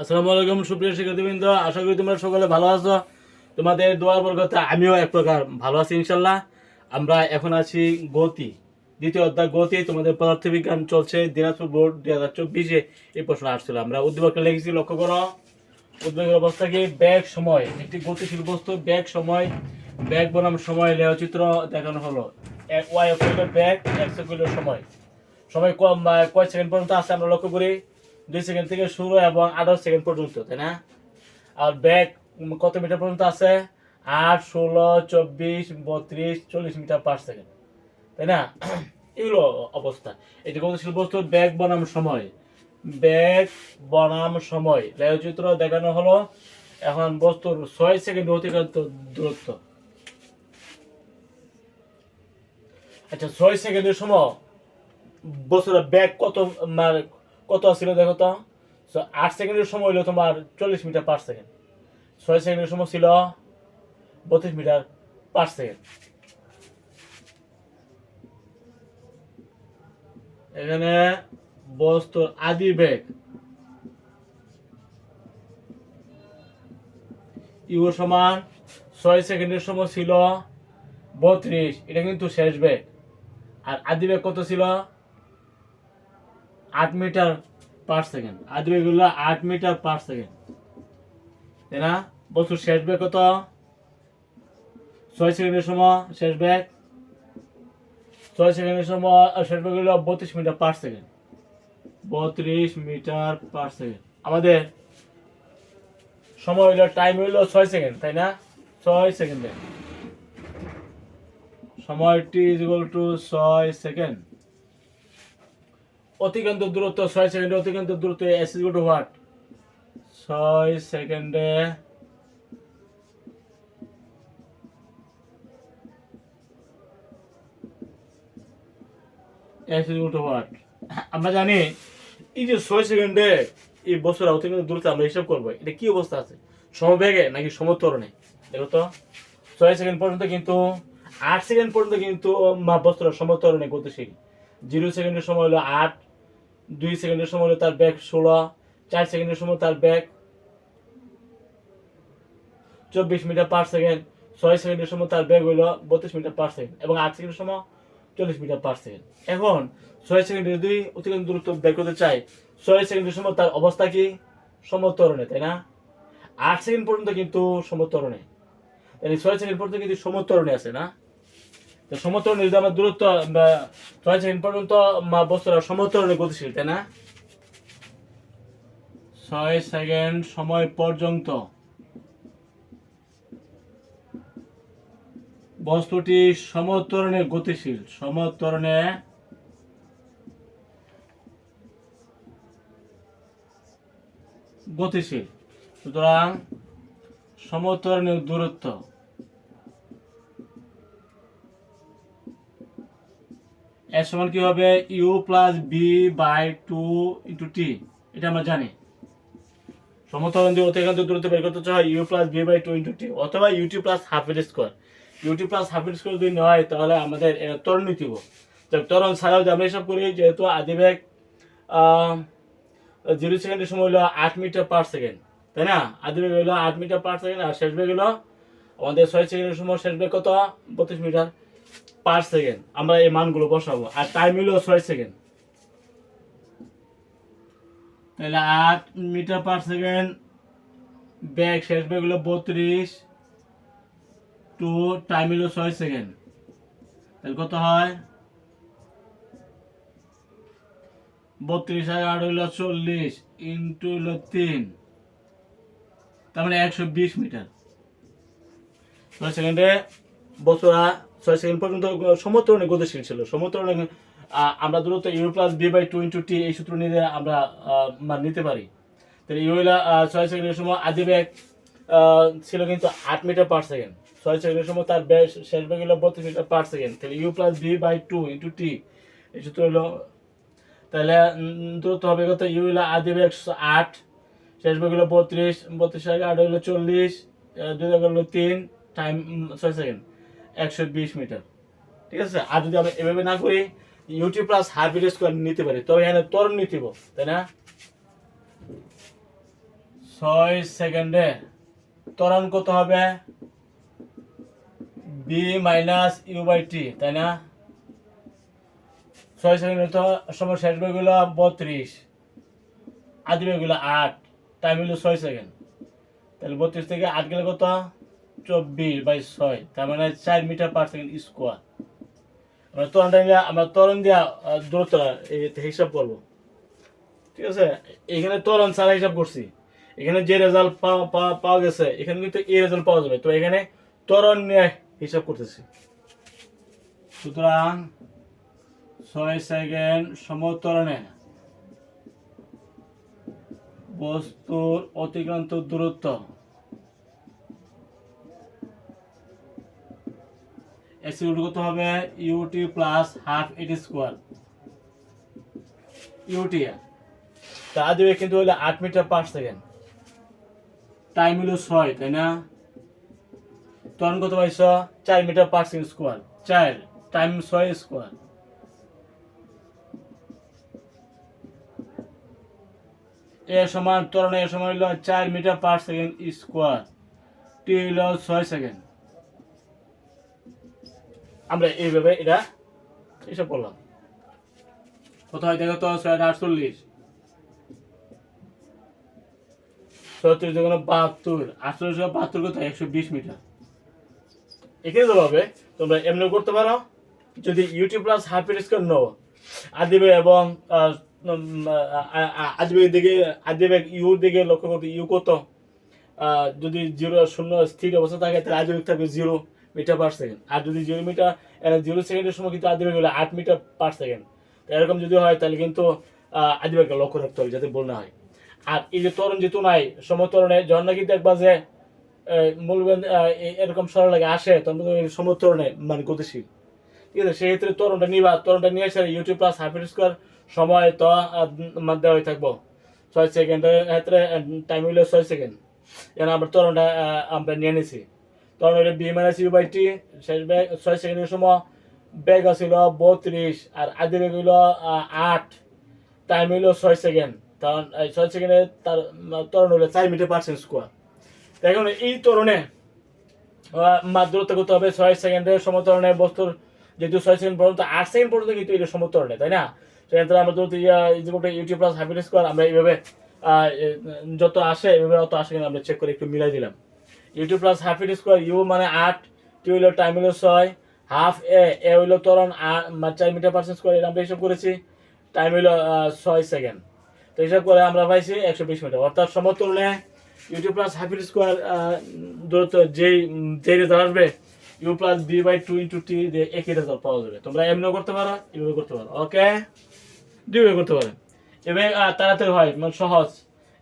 আসসালামু আলাইকুম, সুপ্রিয় শিক্ষার্থীবৃন্দ। আশা করি তোমরা সকলে ভালো আছো। তোমাদের দোয়ার বরকতে আমিও এক প্রকার ভালো আছি ইনশাল্লাহ আমরা এখন আছি গতি, দ্বিতীয় অধ্যায় গতি। তোমাদের পদার্থবিজ্ঞান চলছে, দিনাজপুর বোর্ড দুই হাজার চব্বিশে এই প্রশ্ন আসছিল। আমরা উদ্দীপকটা লিখেছি, লক্ষ্য করো। উদ্বেগের অবস্থা কি? ব্যাগ সময়, একটি গতিশীল বস্তু, ব্যাগ সময়, ব্যাগ বনাম সময় লেখচিত্র দেখানো হলো। এক ওয়াই ব্যাগ, এক সেকেন্ড সময়। সময় কম কয় সেকেন্ড পর্যন্ত আছে, আমরা লক্ষ্য করি। দুই সেকেন্ড থেকে শুরু এবং আঠারো সেকেন্ড পর্যন্ত, তাই না? আর ব্যাগ কত মিটার পর্যন্ত আছে? আট, ষোলো, চব্বিশ, বত্রিশ, চল্লিশ মিটার পার সেকেন্ড, তাই না? এগুলো অবস্থা। এটি গতিশীল বস্তুর ব্যাগ বনাম সময়। ব্যাগ বনাম সময়। লেখচিত্র দেখানো হলো। এখন বস্তুর ছয় সেকেন্ড অতিক্রান্ত দূরত্ব। আচ্ছা ছয় সেকেন্ডের সময় বস্তুটা ব্যাগ কত কত ছিল দেখো তো? So, আট সেকেন্ডের সময় হলো তোমার চল্লিশ মিটার পার সেকেন্ড ছয় সেকেন্ডের সময় ছিল বত্রিশ মিটার পার সেকেন্ড এখানে বস্তুর আদি বেগ। ইউ সমান ছয় সেকেন্ডের সময় ছিল বত্রিশ। এটা কিন্তু শেষ বেগ। আর আদি বেগ কত ছিল? আট মিটার পার সেকেন্ড আদি বেগ হলো আট মিটার পার সেকেন্ড তাই না? শেষ বেগ কত? ছয় সেকেন্ডের সময় শেষ বেগ। ছয় সেকেন্ডের সময় শেষ বেগ হলো বত্রিশ মিটার পার সেকেন্ড বত্রিশ মিটার পার সেকেন্ড আমাদের সময় হইল টাইম হইল ছয় সেকেন্ড, তাই না? ছয় সেকেন্ডে। সময় টি ইজ ইকুয়াল টু ছয় সেকেন্ড। অতিক্রান্ত দূরত্ব, ছয় সেকেন্ডে অতিক্রান্ত দূরত্ব এস ইজ টু হোয়াট ছয় সেকেন্ডে এস আমরা জানি, এই যে ছয় সেকেন্ডে এই বছর অতিক্রান্ত দূরত্ব আমরা হিসাব করব, এটা কি অবস্থা আছে? সমবেগে নাকি সমতরণে? দেখো তো, ছয় সেকেন্ড পর্যন্ত কিন্তু, আট সেকেন্ড পর্যন্ত কিন্তু মা বস্তুটা সমতরণে গতিশীল। জিরো সেকেন্ডের সময় হলো আট দুই সেকেন্ডের সময় তার ব্যাগ ষোলো, চার সেকেন্ডের সময় তার ব্যাগ চব্বিশ মিটার পার সেকেন্ড ছয় সেকেন্ডের সময় তার ব্যাগ হইল বত্রিশ মিটার পার সেকেন্ড এবং আট সেকেন্ডের সময় চল্লিশ মিটার পার সেকেন্ড এখন, ছয় সেকেন্ডে যদি অতিক্রান্ত দূরত্ব বের করতে চাই, ছয় সেকেন্ডের সময় তার অবস্থা কি? সমতরণে, তাই না? আট সেকেন্ড পর্যন্ত কিন্তু সমতরণে। তাহলে ছয় সেকেন্ড পর্যন্ত কিন্তু সমতরণে আছে, না? যদি আমরা দূরত্ব ছয় সেকেন্ড পর্যন্ত সমতরণে গতিশীল, তাই না? ছয় সেকেন্ড সময় পর্যন্ত। বস্তুটি সমতরণে গতিশীল সমতরণে গতিশীল। সুতরাং সমতরণের দূরত্ব এর সমান কি হবে? U plus v by two into t এটা আমরা জানি। সমতরণ দিয়ে অতিক্রান্ত দূরত্ব বের করতে চাই u plus v by two into t অথবা ইউটি প্লাস হাফ এর square u t plus half এর স্কোয়ার যদি নয়, তাহলে আমাদের ত্বরণ নিতে হবে তো ত্বরণ ছাড়াও যে আমরা হিসাব করি, যেহেতু আদিবেগ জিরো সেকেন্ডের সময় হলো আট মিটার পার সেকেন্ড তাই না? আদি বেগ হলো আট মিটার পার সেকেন্ড আর শেষ বেগ হলো আমাদের ছয় সেকেন্ডের সময় শেষ বেগ কত? বত্রিশ মিটার। পার সেকেন্ড আমরা এই মানগুলো বসাবো। আর টাইম হলো ছয় সেকেন্ড তাহলে আট মিটার পার সেকেন্ড ব্যাগ শেষ ব্যাগ হলো বত্রিশ। টু টাইম হলো ছয় সেকেন্ড তাহলে কত হয়? বত্রিশ আর আট হইল চল্লিশ ইন্টু হইল তিন। তার মানে একশো বিশ মিটার। ছয় সেকেন্ডে বছরা ছয় সেকেন্ড পর্যন্ত সমতরণে গতিশীল ছিল। সমতরণে আমরা দূরত্ব u plus v by two into t এই সূত্র নিয়ে আমরা মান নিতে পারি। তাহলে ইউ হইল ছয় সেকেন্ডের সময় আদি ব্যাগ ছিল কিন্তু আট মিটার পার সেকেন্ড ছয় সেকেন্ডের সময় তার ব্যাগ শেষ ব্যাগ হলো বত্রিশ মিটার পার সেকেন্ড তাহলে u plus v by two into t এই সূত্র হলো তাহলে দূরত্ব হবে কত? ইউ হলো আদি ব্যাগ আট, শেষ ব্যাগ হলো বত্রিশ বত্রিশ আট হলো চল্লিশ দুই হলো তিন টাইম ছয় সেকেন্ড। একশো বিশ মিটার। ঠিক আছে? আর যদি আমরা এভাবে না করি ইউটি প্লাস হাফ স্কোয়ার নিতে পারি, তবে এখানে তরণ নিতে তাই না? ছয় সেকেন্ডে ত্বরণ কত হবে? V minus u by t তাই না? ছয় সেকেন্ডে তো সময় শেষ বেগুলো বত্রিশ। আদি বেগুলো আট টাইম হলো ছয় সেকেন্ড। তাহলে বত্রিশ থেকে আট গেলে কত? চব্বিশ বাই ছয়, তার মানে চার মিটার পার সেকেন্ড স্কোয়ার আমরা ত্বরণটা নিয়ে আমরা ত্বরণ দিয়া দূরত্ব হিসাব করব। ঠিক আছে? এখানে ত্বরণ ছাড়া হিসাব করছি। এখানে যে রেজাল্ট পাওয়া গেছে, এখানে কিন্তু এই রেজাল্ট পাওয়া যাবে। তো এখানে ত্বরণ নিয়ে হিসাব করতেছি। সুতরাং ছয় সেকেন্ড সমতরণে বস্তুর অতিক্রান্ত দূরত্ব এসি উল্টো কত হবে u t plus half a t square u t তা দেবে কিন্তু হলো আট মিটার পার সেকেন্ড টাইম হলো ছয় তাই না? তখন কত পাইছ? চার মিটার পার সেকেন্ড স্কোয়ার চার টাইম ছয় স্কোয়ার এ সমান ত্বরণ এ সমান হলো চার metre per second square t হলো ছয় সেকেন্ড আমরা এইভাবে এটা এসব করলাম। কত হয় দেখো তো ছয় আটচল্লিশ। ছত্রিশ যখন বাহাত্তর। আটচল্লিশ বাহাত্তর কত একশো বিশ মিটার। হবে তোমরা এমনি করতে পারো। যদি u t plus half square no আদিবে এবং আহ, উম, আ- আ- আদিবের দিকে আদিবেগ ইউর দিকে লক্ষ্য করতে ইউ কত যদি জিরো শূন্য স্থির অবস্থা থাকে তাহলে আদিবেগ থাকবে জিরো মিটার পার সেকেন্ড আর যদি জিরো মিটার জিরো সেকেন্ডের সময় কিন্তু আদিবেগ হলো আট মিটার পার সেকেন্ড এরকম যদি হয়, তাহলে কিন্তু আদিবেগকে লক্ষ্য রাখতে হবে যাতে না হয়। আর এই যে তরণ যেহেতু নাই, সমতরণে যখন নাকি দেখবা যে মূলবেন এরকম সরল লাগে আসে, তখন সমতরণে মানে গতিশীল। ঠিক আছে সেই ক্ষেত্রে তরণটা নিবা, তরণটা নিয়ে এসে ইউটিউব প্লাস হাফ স্কোয়ার সময় তো দেওয়া হয়ে থাকব। ছয় সেকেন্ডের ক্ষেত্রে টাইম হইল ছয় সেকেন্ড যেন আমরা তরণটা আমরা নিয়ে নিছি। তরণ হইল বি মাইনাস ইউ শেষ ব্যাগ ছয় সেকেন্ডের সময় ব্যাগ বত্রিশ আর আদি ব্যাগ হইল আট। টাইম হইল ছয় সেকেন্ড। তখন ছয় সেকেন্ডে তার উম, ত্বরণ হইল চার মিটার পার্সেন্ট স্কোয়ার এখন এই ত্বরণে মাত্রতা করতে হবে ছয় সেকেন্ডের সমতরণে বস্তুর। যেহেতু ছয় সেকেন্ড পর্যন্ত আট সেকেন্ড পর্যন্ত কিন্তু এটা সমতরণে তাই না? সেক্ষেত্রে আমরা প্লাস স্কোয়ার আমরা এইভাবে যত আসে এইভাবে অত আসে কিনা আমরা চেক করে একটু মিলাই দিলাম। ইউটিউব প্লাস হাইব্রিড স্কোয়ার ইউ মানে আট টি হইল টাইম হইল ছয় হাফ এ এ হইল মা- চার মিটার পার্সেন্ট স্কোয়ার এটা আমরা হিসাব করেছি টাইম হইল ছয় সেকেন্ড তো হিসাব করে আমরা পাইছি একশো বিশ মিটার অর্থাৎ সমতুলনে ইউটিউব প্লাস হাইব্রিড স্কোয়ার দূরত্ব যেই যেই রেজাল্ট আসবে u plus v by two into t দিয়ে একই রেজাল্ট পাওয়া যাবে। তোমরা এমনিও করতে পারো এভাবে করতে পারো। ওকে দুইভাবে করতে পারো। এভাবে তাড়াতাড়ি হয় মানে সহজ।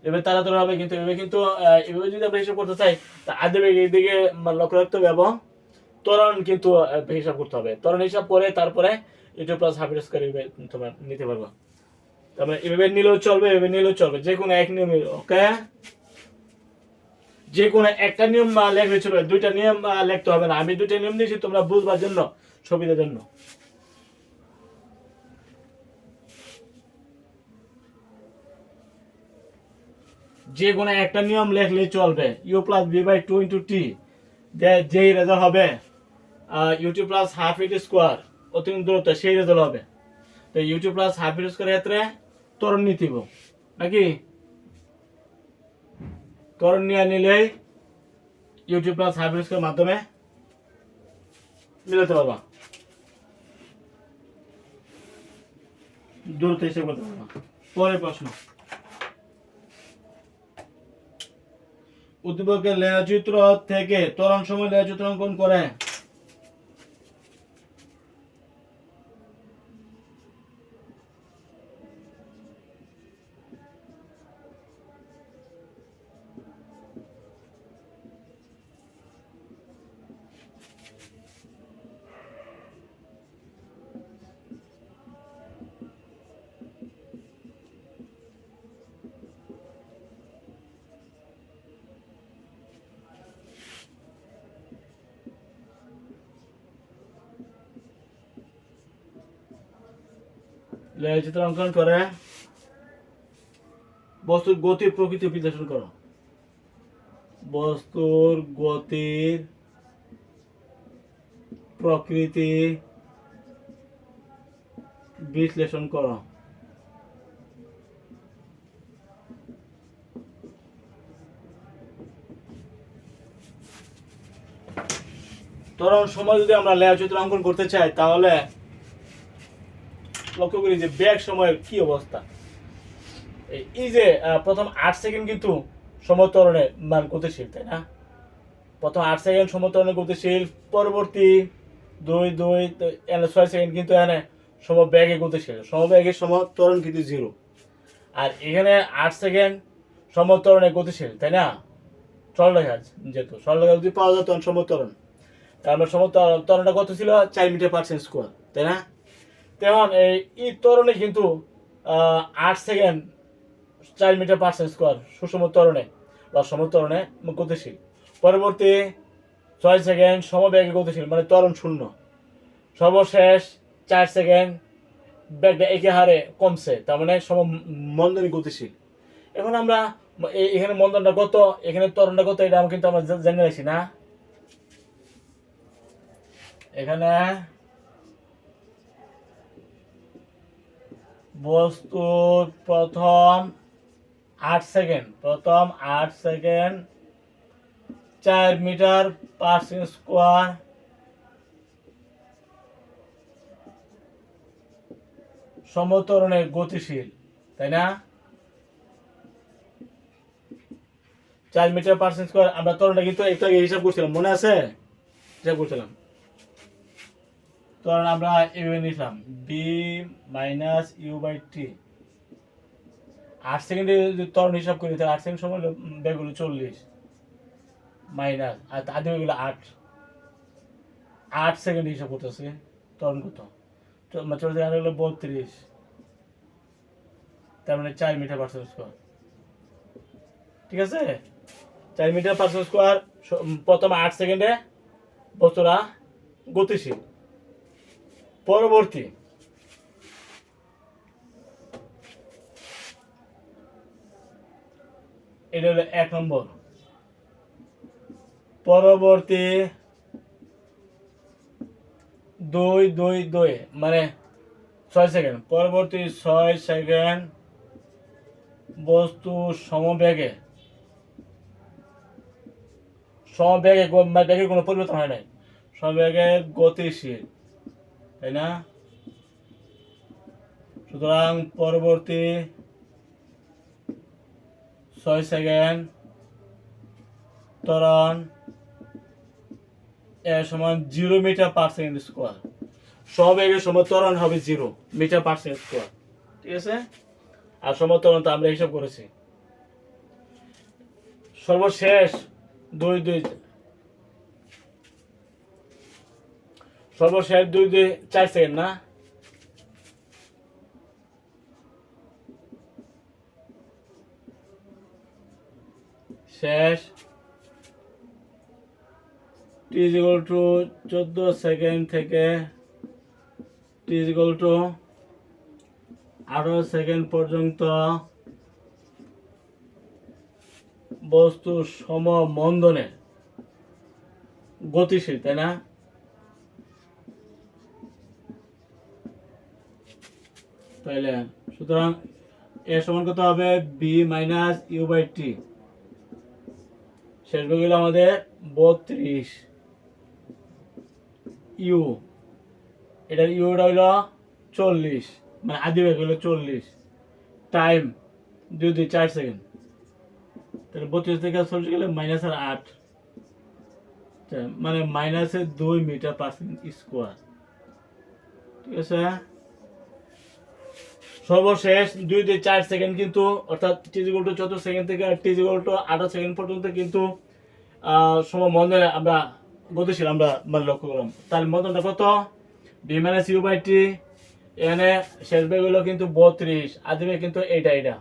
এভাবে তাড়াতাড়ি হবে কিন্তু, এভাবে কিন্তু এভাবে যদি আমরা হিসাব করতে চাই, তা আগে এই দিকে মানে লক্ষ্য রাখতে হবে এবং ত্বরণ কিন্তু হিসাব করতে হবে। ত্বরণ হিসাব করে তারপরে ইউটিউব প্লাস হাইব্রিড স্কোয়ার তোমরা নিতে পারবে। তারপরে এভাবে নিলেও চলবে, এভাবে নিলেও চলবে। যে কোনো এক নিয়ম, ওকে? যে কোনো একটা নিয়ম লেখলে চলবে। দুইটা নিয়ম লিখতে হবে না। আমি দুইটা নিয়ম দিয়েছি, তোমরা বুঝবার জন্য সুবিধার জন্য। যে কোনো একটা নিয়ম লেখলে চলবে। U plus V by two into T যেই রেজাল্ট হবে U T plus half A T square অতিরিক্ত দূরত্ব, সেই রেজাল্ট হবে। তো U T plus half A T square ক্ষেত্রে তরণ নিতিব নাকি? তরণ নিয়ে নিলেই U T plus half A T square মাধ্যমে মিলাতে পারবা। দূরত্ব হিসেবে করতে পারবা। পরের প্রশ্ন। উদ্দীপকের লেয়াচিত্র থেকে তরণ সময় লেয়াচিত্র অঙ্কন করে। লেয়াচিত্র অঙ্কন করে। বস্তুর গতি প্রকৃতি বিশ্লেষণ করো। বস্তুর গতির প্রকৃতি বিশ্লেষণ করো। তরণ সময় যদি আমরা লেয়া চিত্র অঙ্কন করতে চাই, তাহলে লক্ষ্য করি যে ব্যাগ সময়ের কি অবস্থা। এই- যে প্রথম আট সেকেন্ড কিন্তু সমতরণে মান গতিশীল, তাই না? প্রথম আট সেকেন্ড সমতরণে গতিশীল, পরবর্তী দুই দুই এনে ছয় সেকেন্ড কিন্তু এনে সমব্যাগে গতিশীল। সমব্যাগের সমতরণ কিন্তু জিরো আর এখানে আট সেকেন্ড সমতরণে গতিশীল, তাই না? সরলরেখা যেহেতু। সরলরেখা যদি পাওয়া যায় তখন সমতরণ। তারপর সমতরণটা কত ছিল? চার মিটার পার্সেন্ট স্কোয়ার তাই না? তেমন এই ই ত্বরণে কিন্তু আট সেকেন্ড চার মিটার পার্সেন্ট স্কোয়ার সুষম তরণে, বা সমতরণে গতিশীল। পরবর্তী ছয় সেকেন্ড সমবেগে গতিশীল মানে তরণ শূন্য। সর্বশেষ চার সেকেন্ড ব্যাগটা একে হারে কমছে, তার মানে সম মন্দনী গতিশীল। এখন আমরা এখানে মন্দনটা কত, এখানে তরণটা কত, এটা কিন্তু আমরা জেনে রাখছি না। এখানে বস্তুর প্রথম আট সেকেন্ড, প্রথম আট সেকেন্ড, চার মিটার পার স্কোয়ার সমতরণে গতিশীল, তাই না? চার মিটার পার সেকেন্ড স্কোয়ার, আমরা তরণটা কিন্তু একটু আগে হিসাব করছিলাম, মনে আছে? হিসাব করছিলাম। তখন আমরা এভাবে নিলাম। V minus U by T আট সেকেন্ডে যদি ত্বরণ হিসাব করি তাহলে আট সেকেন্ড সময় হলো, বেগ হলো চল্লিশ। মাইনাস আর আদি হয়ে গেলো আট। আট সেকেন্ড হিসাব করতেছে ত্বরণ কত? চল্লিশ আট হলো বত্রিশ। তার মানে চার মিটার পার সেকেন্ড স্কোয়ার ঠিক আছে? চার মিটার পার সেকেন্ড স্কোয়ার প্রথম আট সেকেন্ডে বস্তুরা গতিশীল। পরবর্তী। এটা হলো এক নম্বর। পরবর্তী দুই দুই দুই মানে ছয় সেকেন্ড পরবর্তী ছয় সেকেন্ড বস্তু সমবেগে। সমবেগে মানে কোনো পরিবর্তন হয় নাই। সমবেগে গতিশীল। তাই না? সুতরাং পরবর্তী ছয় সেকেন্ড ত্বরণ এর সমান zero metre per second square. সবেগের সময় ত্বরণ হবে zero metre per second square. ঠিক আছে? আর সমতরণ তো আমরা হিসাব করেছি। সর্বশেষ দুই দুই সর্বশেষ দুই দুই চার সেকেন্ড না? শেষ। টি ইজিক্যাল টু চোদ্দ সেকেন্ড থেকে টি ইজিক্যাল টু আঠারো সেকেন্ড পর্যন্ত বস্তু সমমন্দনে গতিশীল, তাই না? তাইলে, সুতরাং এর সমান কত হবে? V minus U by T শেষ গেল আমাদের বত্রিশ। ইউ এটার ইউটা হইল চল্লিশ মানে আদি বেগ হইল চল্লিশ। টাইম দুই দুই চার সেকেন্ড তাহলে বত্রিশ থেকে চল্লিশ গেলে মাইনাস আর আট। মানে মাইনাসের দুই মিটার পার সেকেন্ড স্কোয়ার ঠিক আছে? সর্বশেষ দুই দুই চার সেকেন্ড কিন্তু, অর্থাৎ টিজিগোল টু চতুর্থ সেকেন্ড থেকে টিজিগোল টু আঠারো সেকেন্ড পর্যন্ত কিন্তু সময় মন্দনে আমরা গতিশীল আমরা মানে লক্ষ্য করলাম। তাহলে মন্দনটা কত? V minus U by T এখানে শেষ বেগ হলো কিন্তু বত্রিশ আদিবে কিন্তু এইটা এটা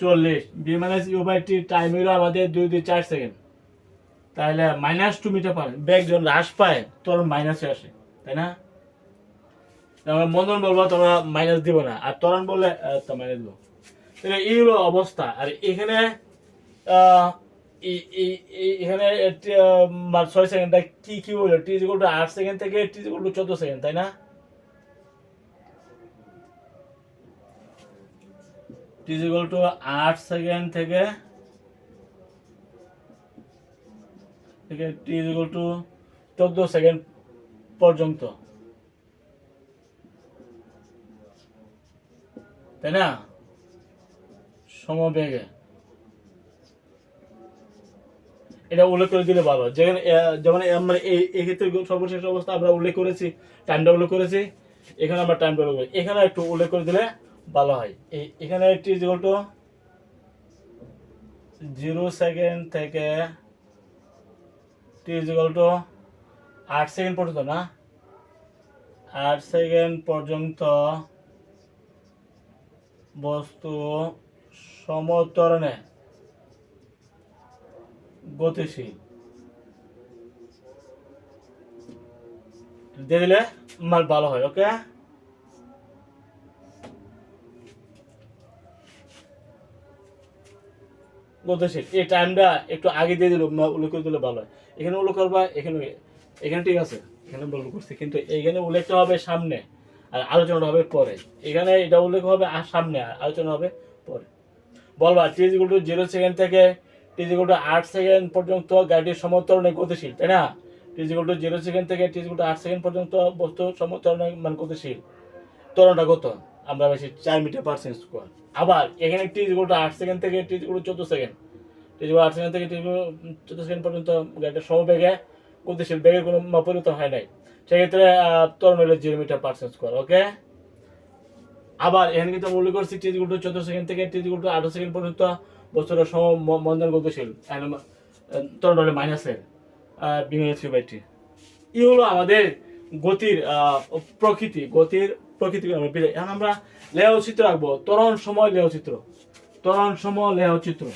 চল্লিশ V minus U by T time হলো আমাদের দুই দুই চার সেকেন্ড তাহলে মাইনাস টু মিটার পার বেগ যখন হ্রাস পায়, তখন মাইনাসে আসে, তাই না? আমরা মন্দন বলব, তোমরা মাইনাস দিব না। আর তরণ বললে মাইনাস দিব। তাহলে এই হলো অবস্থা। আর এখানে এখানে ছয় সেকেন্ডটা কি কি বলল? টি ইকুয়াল টু আট সেকেন্ড থেকে টি ইকুয়াল টু চোদ্দ সেকেন্ড, তাই না? টি ইকুয়াল টু আট সেকেন্ড থেকে থেকে টি ইকুয়াল টু চোদ্দ সেকেন্ড পর্যন্ত। তাই না? সমবেগে। এটা উল্লেখ করে দিলে ভালো। যেখানে যেমন আমরা এই এক্ষেত্রে সর্বশেষ অবস্থা আমরা উল্লেখ করেছি টাইমটা উল্লেখ করেছি, এখানে আমরা টাইমটা উল্লেখ করি। এখানে একটু উল্লেখ করে দিলে ভালো হয়। এই এখানে T equal to zero second থেকে টি ইকুয়াল টু আট সেকেন্ড পর্যন্ত না? আট সেকেন্ড পর্যন্ত বস্তু সমতরণে গতিশীল। দিয়ে দিলে মাল ভালো হয়, ওকে? গতিশীল। এই টাইমটা একটু আগে দিয়ে দিল উল্লেখ করে দিলে ভালো হয়। এখানে উল্লেখ করবা, এখানে এখানে ঠিক আছে, এখানে উল্লেখ করছি, কিন্তু এইখানে উল্লেখটা হবে সামনে। আর আলোচনাটা হবে পরে। এখানে এটা উল্লেখ হবে আর সামনে আলোচনা হবে পরে। বলবা T equal to zero second থেকে টি ইকুয়াল টু আট সেকেন্ড পর্যন্ত গাড়ির সমতরণে গতিশীল, তাই না? T equal to zero second থেকে টি ইকুয়াল টু আট সেকেন্ড পর্যন্ত বস্তু সমতরণে মানে গতিশীল। ত্বরণটা কত? আমরা বেশি চার মিটার পার সেকেন্ড স্কোয়ার আবার এখানে টি ইকুয়াল টু আট সেকেন্ড থেকে টি ইকুয়াল টু চোদ্দ সেকেন্ড টি ইকুয়াল আট সেকেন্ড থেকে টি ইকুয়াল চোদ্দ সেকেন্ড পর্যন্ত গাড়িটা সমবেগে গতিশীল, বেগের কোনো পরিবর্তন হয় নাই। সেক্ষেত্রে ত্বরণ হলো zero metre per square okay আবার এখানে কিন্তু উল্লেখ করছি টি টু চোদ্দ সেকেন্ড থেকে টি ইকুয়াল টু আঠারো সেকেন্ড পর্যন্ত বস্তুটা সম মন্দন গতিশীল ত্বরণ হলো মাইনাসের বিভেদ থ্রি বাই টি ই হলো আমাদের গতির প্রকৃতি গতির প্রকৃতি আমরা এখন আমরা লেহ চিত্র আঁকবো তরণ সময় লেহ চিত্র তরণ সময় লেহ চিত্র।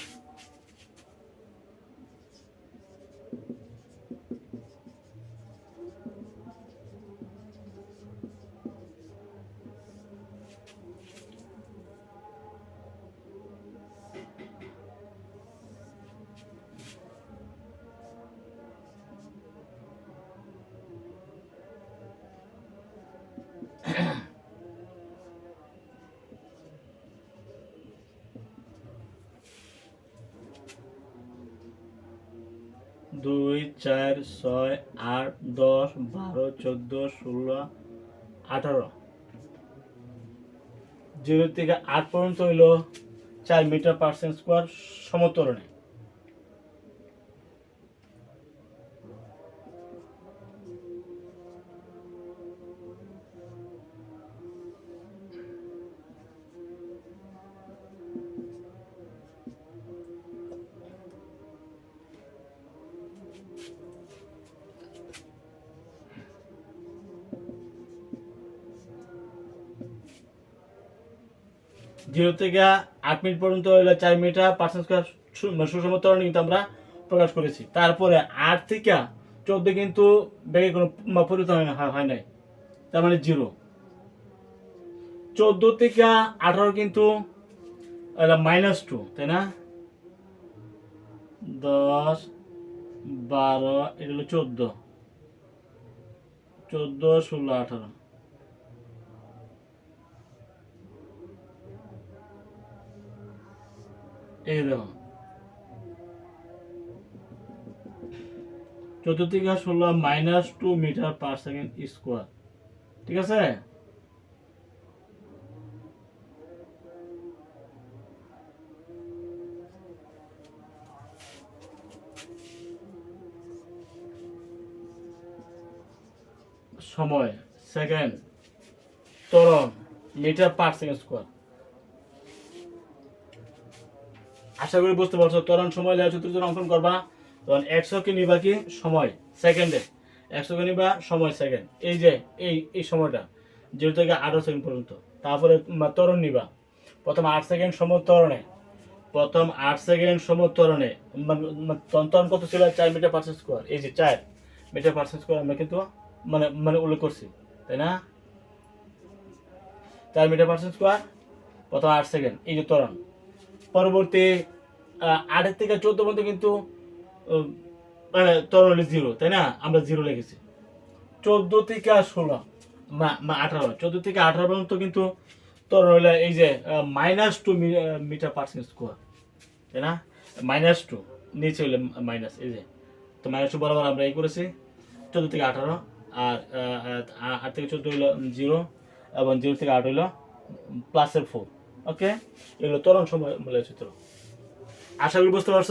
দুই চার ছয় আট দশ বারো চোদ্দ ষোলো আঠারো। জিরো থেকে আট পর্যন্ত হইল চার মিটার পার্সেন্ট স্কোয়ার সমতরণে জিরো থেকে আট মিনিট পর্যন্ত হইল চার মিটার পার্সেন্ট স্কোয়ার সুষম ত্বরণে কিন্তু আমরা প্রকাশ করেছি। তারপরে আট থেকে চোদ্দ কিন্তু ব্যাগে কোনো পরিবর্তন হয় নাই। তার মানে জিরো। চোদ্দ থেকে আঠারো কিন্তু মাইনাস টু তাই না? দশ, বারো, এটা হলো চোদ্দ। চোদ্দ, ষোলো, আঠারো। এই দেখো চোদ্দ থেকে ষোলো minus two metre per second square ঠিক আছে? সময় সেকেন্ড ত্বরণ মিটার পার সেকেন্ড স্কোয়ার আশা করি বুঝতে পারছ ত্বরণ সময় চিত্র যখন অঙ্কন করবা। তখন একশোকে নিবা কি? সময় সেকেন্ডে একশোকে নিবা? সময় সেকেন্ড এই যে, এই এই সময়টা জিরো থেকে আঠারো সেকেন্ড পর্যন্ত। তারপরে ত্বরণ নিবা। প্রথম আট সেকেন্ড সময় তরণে। প্রথম আট সেকেন্ড সময় মানে- মানে কত ছিল? চার মিটার পার্সেন্ট স্কোয়ার এই যে, চার মিটার পার্সেন্ট স্কোয়ার আমরা কিন্তু মানে মানে উল্লেখ করছি, তাই না? চার মিটার পার্সেন্ট স্কোয়ার প্রথম আট সেকেন্ড এই যে ত্বরণ পরবর্তী আটের থেকে চোদ্দ পর্যন্ত কিন্তু মানে তরল জিরো তাই না? আমরা জিরো লিখেছি। চোদ্দ থেকে ষোলো, মা আঠারো। চোদ্দ থেকে আঠারো পর্যন্ত কিন্তু তরল এই যে minus two metre percent square তাই না? মাইনাস টু নিচে হলে মাইনাস এই যে। তো মাইনাস টু বরাবর আমরা এই করেছি, চোদ্দ থেকে আঠারো, আর আট থেকে চোদ্দ হলো জিরো এবং জিরো থেকে আট হলো প্লাসের ফোর ওকে এগুলো তরণ সময় মূল্য চিত্র আশা করি বুঝতে পারছ।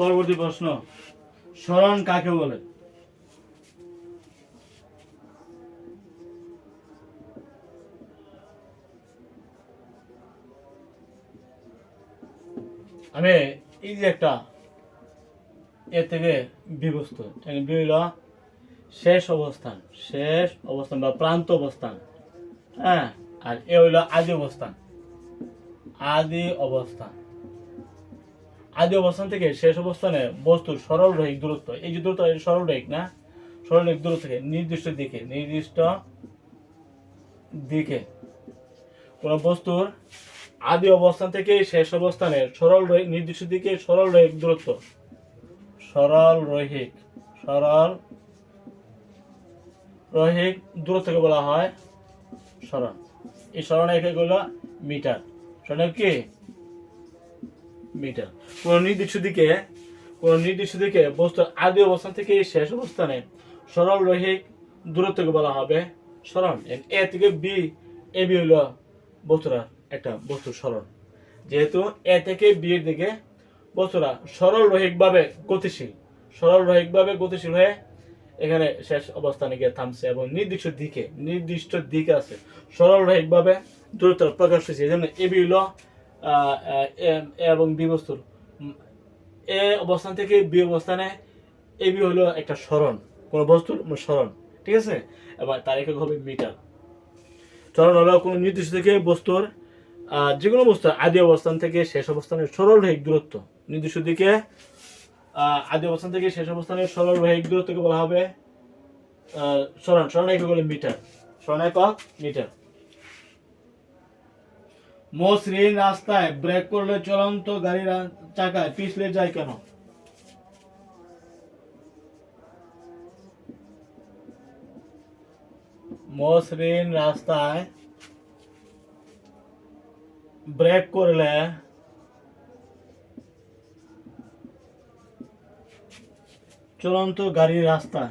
পরবর্তী প্রশ্ন, স্মরণ কাকে বলে? আমি এই যে একটা এ থেকে এখানে শেষ অবস্থান শেষ অবস্থান বা প্রান্ত অবস্থান হ্যাঁ? আর এ হইল আদি অবস্থান আদি অবস্থান। আদি অবস্থান থেকে শেষ অবস্থানে বস্তুর সরল রহিক দূরত্ব, এই যে দূরত্ব সরল রহিক না? সরল রহিক দূরত্ব থেকে নির্দিষ্ট দিকে নির্দিষ্ট দিকে। কোন বস্তুর আদি অবস্থান থেকে শেষ অবস্থানে সরল নির্দিষ্ট দিকে সরল রহিক দূরত্ব। সরল রহিক সরল রহিক দূরত্বকে বলা হয় সরণ। এই সরণ এগুলো মিটার। সরণ কি? মিটার। কোন নির্দিষ্ট দিকে, কোন নির্দিষ্ট দিকে বস্তুর আদি অবস্থান থেকে শেষ অবস্থানে সরল রৈখিক দূরত্বকে বলা হবে সরণ। এ থেকে বি এ বি হলো বস্তুরা একটা বস্তুর সরণ। যেহেতু এ থেকে বি এর দিকে বস্তুরা সরল রৈখিকভাবে গতিশীল, সরল রৈখিকভাবে গতিশীল হয়ে এখানে শেষ অবস্থানে গিয়ে থামছে এবং নির্দিষ্ট দিকে নির্দিষ্ট দিকে আছে, সরল রৈখিকভাবে দূরত্ব প্রকাশ হয়েছে। এই জন্য এ বি হলো এবং বি বস্তুর। এ অবস্থান থেকে বি অবস্থানে এ বি হলো একটা স্মরণ। কোনো বস্তুর স্মরণ। ঠিক আছে? এবার তার একক হবে মিটার। স্মরণ হলো কোনো নির্দিষ্ট থেকে বস্তুর যে কোনো বস্তুর আদি অবস্থান থেকে শেষ অবস্থানের সরল রৈখিক দূরত্ব। নির্দিষ্ট দিকে আদি অবস্থান থেকে শেষ অবস্থানের সরল রৈখিক দূরত্বকে বলা হবে স্মরণ। সরণ একক হলো মিটার। সরণ একক মিটার। মসৃণ রাস্তায় ব্রেক করলে চলন্ত গাড়ির চাকায় পিছলে যায় কেন? মসৃণ রাস্তায় ব্রেক করলে চলন্ত গাড়ির রাস্তা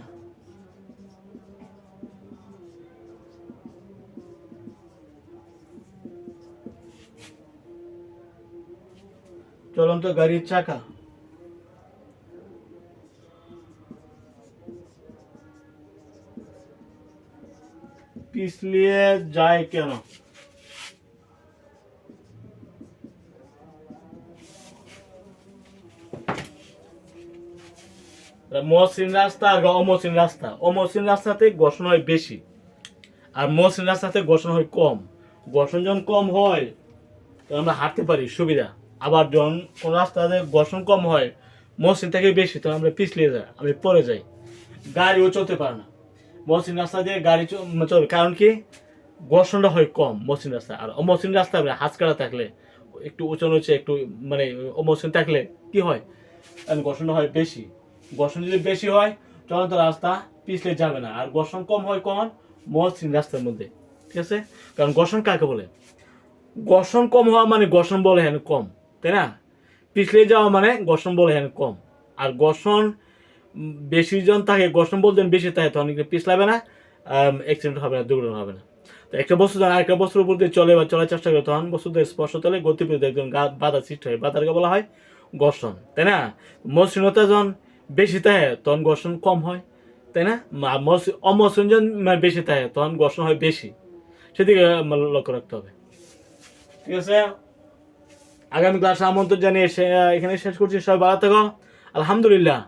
চলন্ত গাড়ির চাকা। পিছলিয়ে যায় কেন? মসৃণ রাস্তা আর অমসৃণ রাস্তা। অমসৃণ রাস্তাতে ঘর্ষণ হয় বেশি আর মসৃণ রাস্তাতে ঘর্ষণ হয় কম। ঘর্ষণ যখন কম হয়, তখন আমরা হাঁটতে পারি, সুবিধা। আবার যখন কোন রাস্তাতে ঘর্ষণ কম হয় মসৃণ থেকে বেশি, তখন আমরা পিছলিয়ে যাই আমি পড়ে যাই। গাড়িও চলতে পারে না। মসৃণ রাস্তা দিয়ে গাড়ি চলবে। কারণ কি? ঘর্ষণটা হয় কম মসৃণ রাস্তা আর অমসৃণ রাস্তা হাত কাটা থাকলে, একটু উঁচু নিচে, একটু মানে অমসৃণ থাকলে কি হয়? ঘর্ষণটা হয় বেশি। ঘর্ষণ যদি বেশি হয়, তখন তো রাস্তা পিছলে যাবে না। আর ঘর্ষণ কম হয় কখন? মসৃণ রাস্তার মধ্যে। ঠিক আছে? কারণ ঘর্ষণ কাকে বলে? ঘর্ষণ কম হওয়া মানে ঘর্ষণ বলে হ্যাঁ কম। তাই না? পিছলে যাওয়া মানে ঘর্ষণ বল হ্যাঁ কম। আর ঘর্ষণ বেশি জন থাকে, ঘর্ষণ বল যখন বেশি থাকে, তখন পিছলাবে না অ্যাক্সিডেন্ট হবে না, দুর্ঘটনা হবে না। তো একটা বস্তু যখন আরেকটা বস্তুর উপর দিয়ে চলে বা চলার চেষ্টা করে, তখন বস্তুতে স্পর্শ তলে গতিবিরোধ একজন বাধা সৃষ্টি হয়। বাধাকে বলা হয় গর্ষণ তাই না? মসৃণতা যখন বেশি থাকে, তখন ঘর্ষণ কম হয়, তাই না? অমসৃণ যখন মানে বেশি থাকে, তখন ঘর্ষণ হয় বেশি। সেদিকে লক্ষ্য রাখতে হবে। ঠিক আছে? আগামী ক্লাসে আমন্ত্রণ জানিয়ে এখানে শেষ করছি। সবাই ভালো থাকো। আলহামদুলিল্লাহ।